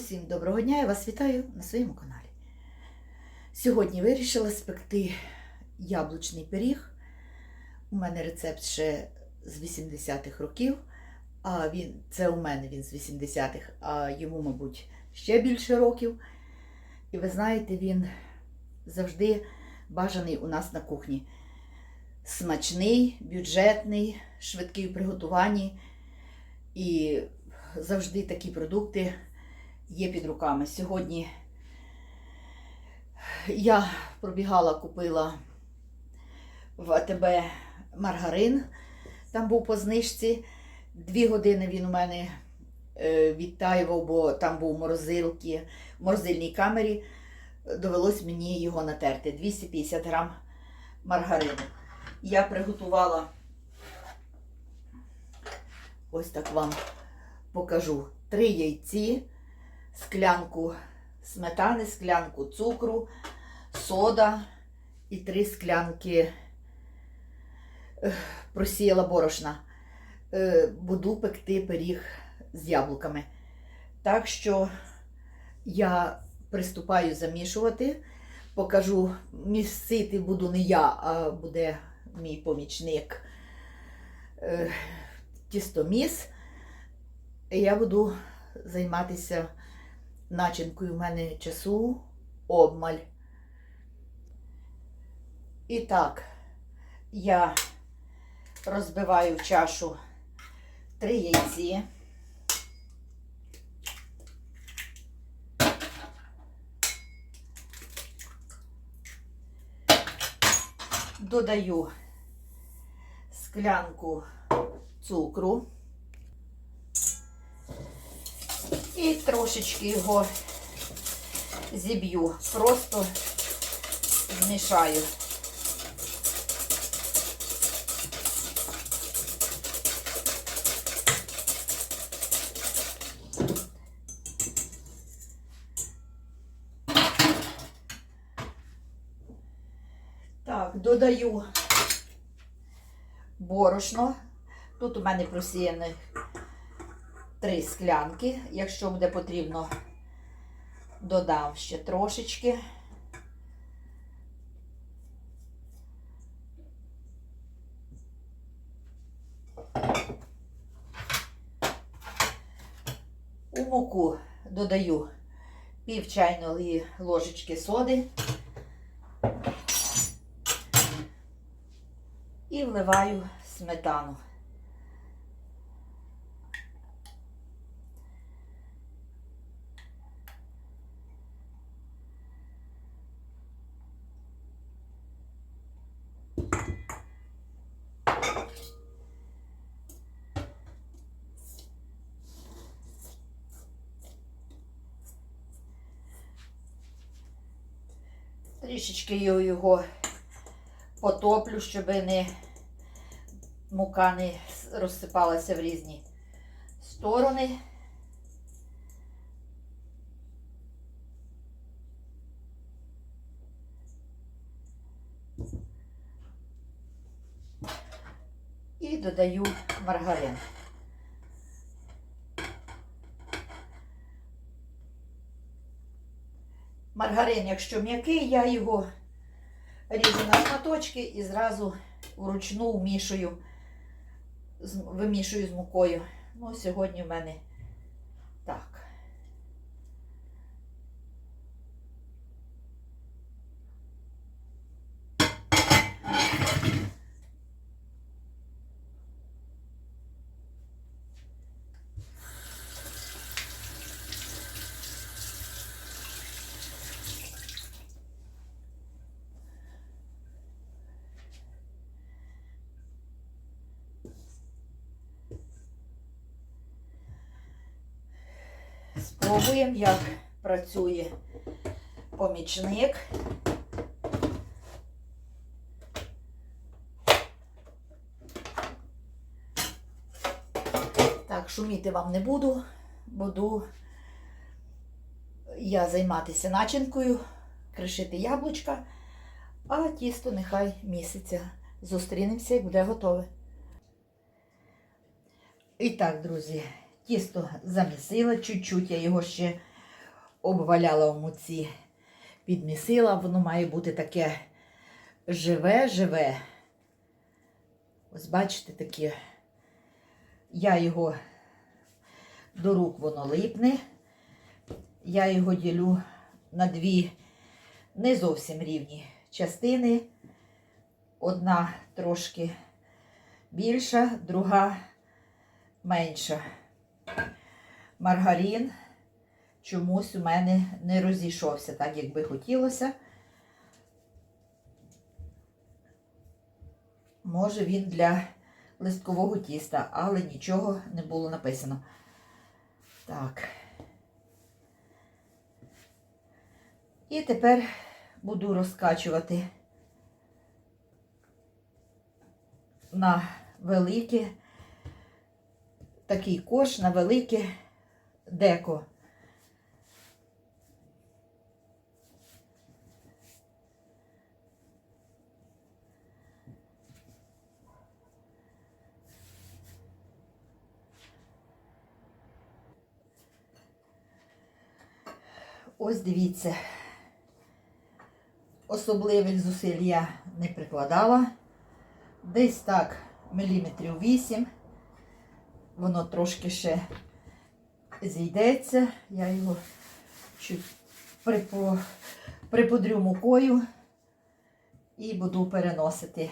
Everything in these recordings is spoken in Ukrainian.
Усім доброго дня, я вас вітаю на своєму каналі. Сьогодні вирішила спекти яблучний пиріг. У мене рецепт ще з 80-х років, а він, це у мене він з 80-х, а йому, мабуть, ще більше років. І ви знаєте, він завжди бажаний у нас на кухні. Смачний, бюджетний, швидкий у приготуванні. І завжди такі продукти є під руками. Сьогодні я пробігала, купила в АТБ маргарин, там був по знижці. Дві години він у мене е, відтаював, бо там був морозилки, в морозильній камері. Довелось мені його натерти. 250 грам маргарину. Я приготувала, ось так вам покажу, три яйці, склянку сметани, склянку цукру, сода і три склянки просіяла борошна. Е, Буду пекти пиріг з яблуками. Так що я приступаю замішувати. Покажу, місити буду не я, а буде мій помічник е, тістоміс. І я буду займатися начинкою. У мене часу обмаль. І так, я розбиваю в чашу три яйці. Додаю склянку цукру. І трошечки його зіб'ю, просто змішаю. Так, додаю борошно. Тут у мене просіяних Три склянки. Якщо буде потрібно, додам ще трошечки. У муку додаю пів чайної ложечки соди і вливаю сметану. Трішечки я його потоплю, щоб не мука не розсипалася в різні сторони. І додаю маргарин. Маргарин, якщо м'який, я його ріжу на шматочки і зразу вручну вмішую, вимішую з мукою. Ну, сьогодні в мене так. Спробуємо, як працює помічник. Так, шуміти вам не буду. Буду я займатися начинкою, кришити яблучка, а тісто нехай місяця. Зустрінемося і буде готове. І так, друзі, тісто замісила, чуть-чуть я його ще обваляла в муці, підмісила, воно має бути таке живе-живе. Ось бачите таке. Я його до рук воно липне. Я його ділю на дві не зовсім рівні частини. Одна трошки більша, друга менша. Маргарин чомусь у мене не розійшовся так, як би хотілося. Може він для листкового тіста, але нічого не було написано. Так. І тепер буду розкачувати на велике, такий корж на велике деко. Ось дивіться, особливих зусиль я не прикладала. Десь так міліметрів 8. Воно трошки ще зійдеться. Я його чуть припо, припудрю мукою і буду переносити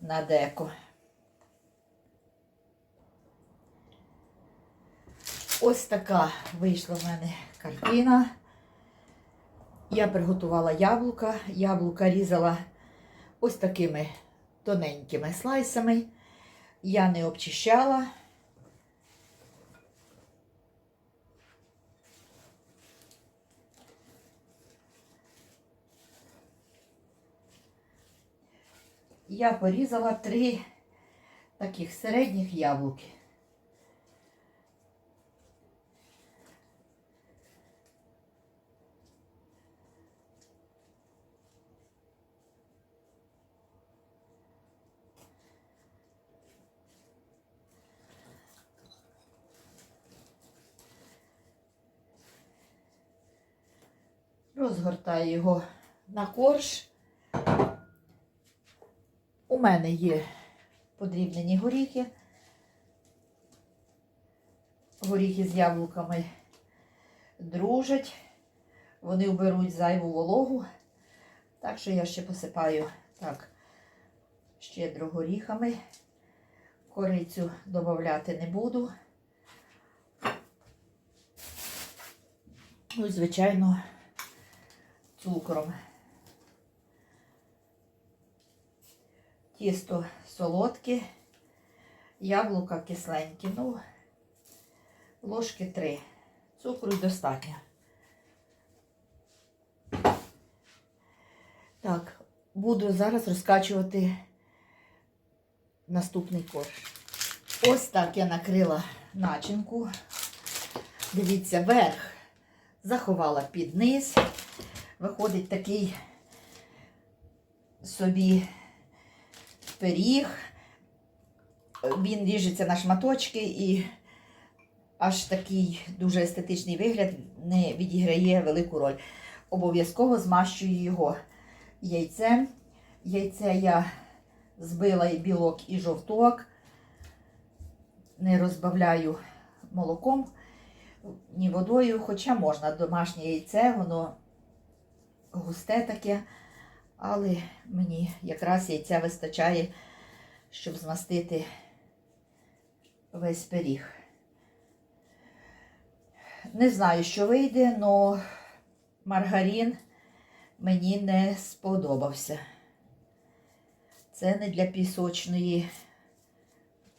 на деко. Ось така вийшла в мене картина. Я приготувала яблука. Яблука різала ось такими тоненькими слайсами. Я не обчищала. Я порізала три таких середніх яблуки. Розгортаю його на корж. У мене є подрібнені горіхи. Горіхи з яблуками дружать, вони вберуть зайву вологу. Так що я ще посипаю так щедро горіхами. Корицю додати не буду. Ну звичайно, цукром. Тісто солодке, яблука кисленькі, ну, ложки три. Цукру достатньо. Так, буду зараз розкачувати наступний корж. Ось так я накрила начинку. Дивіться, верх заховала під низ. Виходить такий собі пиріг. Він ріжеться на шматочки і аж такий дуже естетичний вигляд не відіграє велику роль. Обов'язково змащую його яйцем. Яйце я збила і білок і жовток, не розбавляю молоком, ні водою, хоча можна домашнє яйце, воно густе таке, але мені якраз яйця вистачає, щоб змастити весь пиріг. Не знаю, що вийде, але маргарин мені не сподобався. Це не для пісочної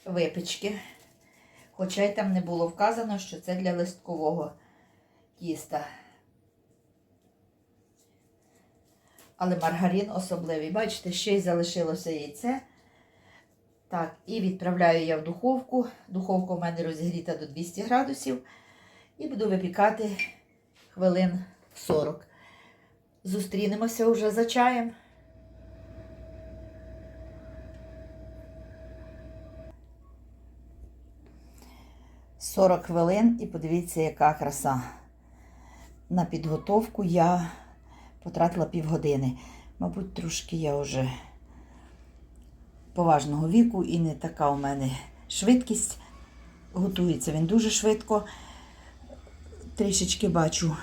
випічки. Хоча й там не було вказано, що це для листкового тіста. Але маргарин особливий. Бачите, ще й залишилося яйце. Так, і відправляю я в духовку. Духовка у мене розігріта до 200 градусів. І буду випікати хвилин 40. Зустрінемося вже за чаєм. Сорок хвилин і подивіться, яка краса. на підготовку я потратила півгодини. Мабуть, трошки я вже поважного віку і не така у мене швидкість. Готується він дуже швидко. Трішечки бачу,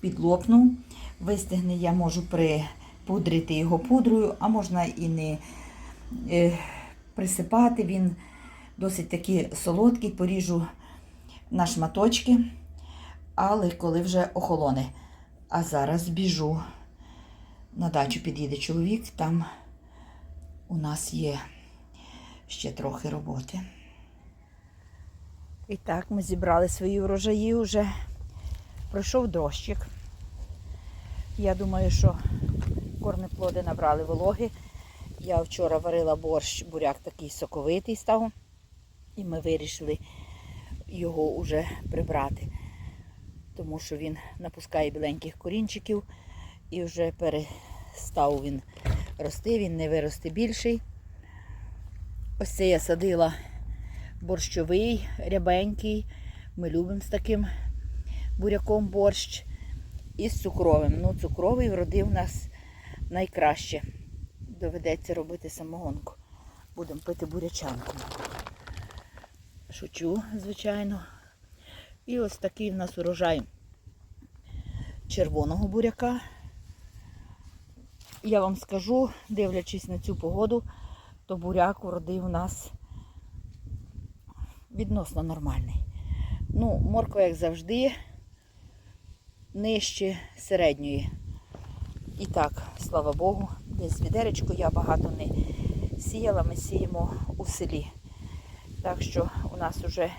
підлопнув. Вистигне я можу припудрити його пудрою, а можна і не е, присипати. Він досить такий солодкий, поріжу на шматочки, але коли вже охолоне. А зараз біжу на дачу, під'їде чоловік, там у нас є ще трохи роботи. І так, ми зібрали свої врожаї вже. Пройшов дощик. Я думаю, що корнеплоди набрали вологи. Я вчора варила борщ, буряк такий соковитий став. І ми вирішили його вже прибрати, тому що він напускає біленьких корінчиків і вже перестав він рости, він не виросте більший. Ось це я садила борщовий, рябенький. Ми любимо з таким буряком борщ. І з цукровим. Ну, цукровий вродив нас найкраще. Доведеться робити самогонку. Будемо пити бурячанку. Шучу, звичайно. І ось такий в нас урожай червоного буряка. Я вам скажу, дивлячись на цю погоду, то буряк уродив у нас відносно нормальний. Ну, морква, як завжди, нижче середньої. І так, слава Богу, десь відеречко я багато не сіяла, ми сіємо у селі. Так що у нас вже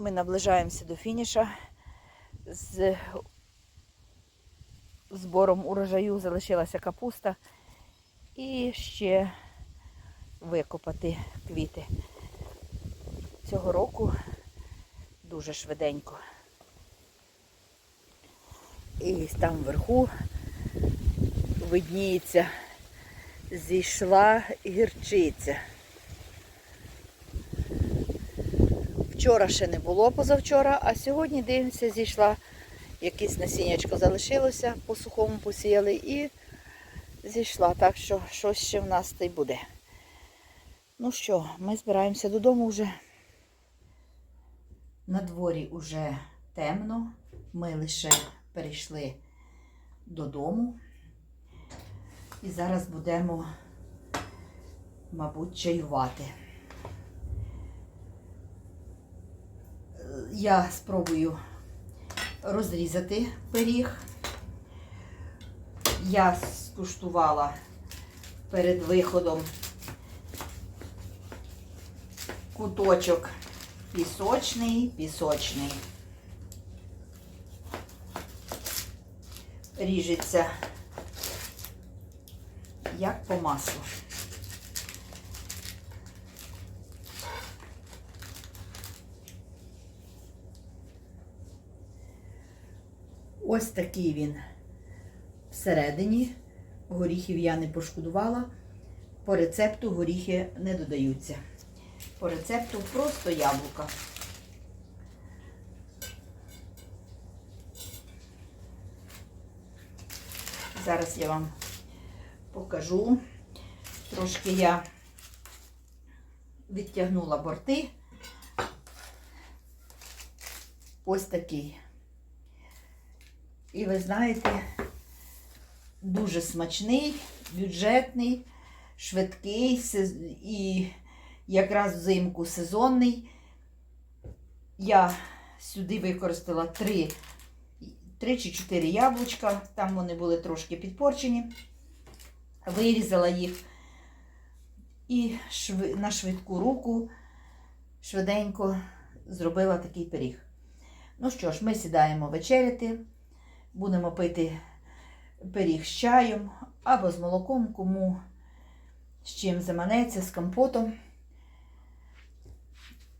ми наближаємося до фініша. З збором урожаю залишилася капуста і ще викопати квіти. Цього року дуже швиденько. І там вверху видніється зійшла гірчиця. Вчора ще не було позавчора, а сьогодні, дивимося, зійшла якесь насіннячко залишилося, по сухому посіяли і зійшла. Так що щось ще в нас та й буде. Ну що, ми збираємося додому вже. На дворі вже темно. Ми лише перейшли додому. І зараз будемо, мабуть, чаювати. Я спробую розрізати пиріг. Я скуштувала перед виходом куточок пісочний, пісочний. Ріжеться як по маслу. Ось такий він всередині. Горіхів я не пошкодувала. По рецепту горіхи не додаються. По рецепту просто яблука. Зараз я вам покажу. Трошки я відтягнула борти. Ось такий. І ви знаєте, дуже смачний, бюджетний, швидкий і якраз взимку сезонний. Я сюди використала три, три чи чотири яблучка, там вони були трошки підпорчені. Вирізала їх і на швидку руку швиденько зробила такий пиріг. Ну що ж, ми сідаємо вечеряти, будемо пити пиріг з чаєм або з молоком, кому з чим заманеться, з компотом.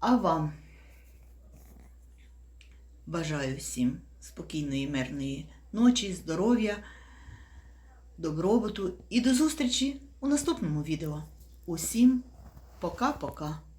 А вам бажаю всім спокійної, мирної ночі, здоров'я, добробуту і до зустрічі у наступному відео. Усім пока-пока!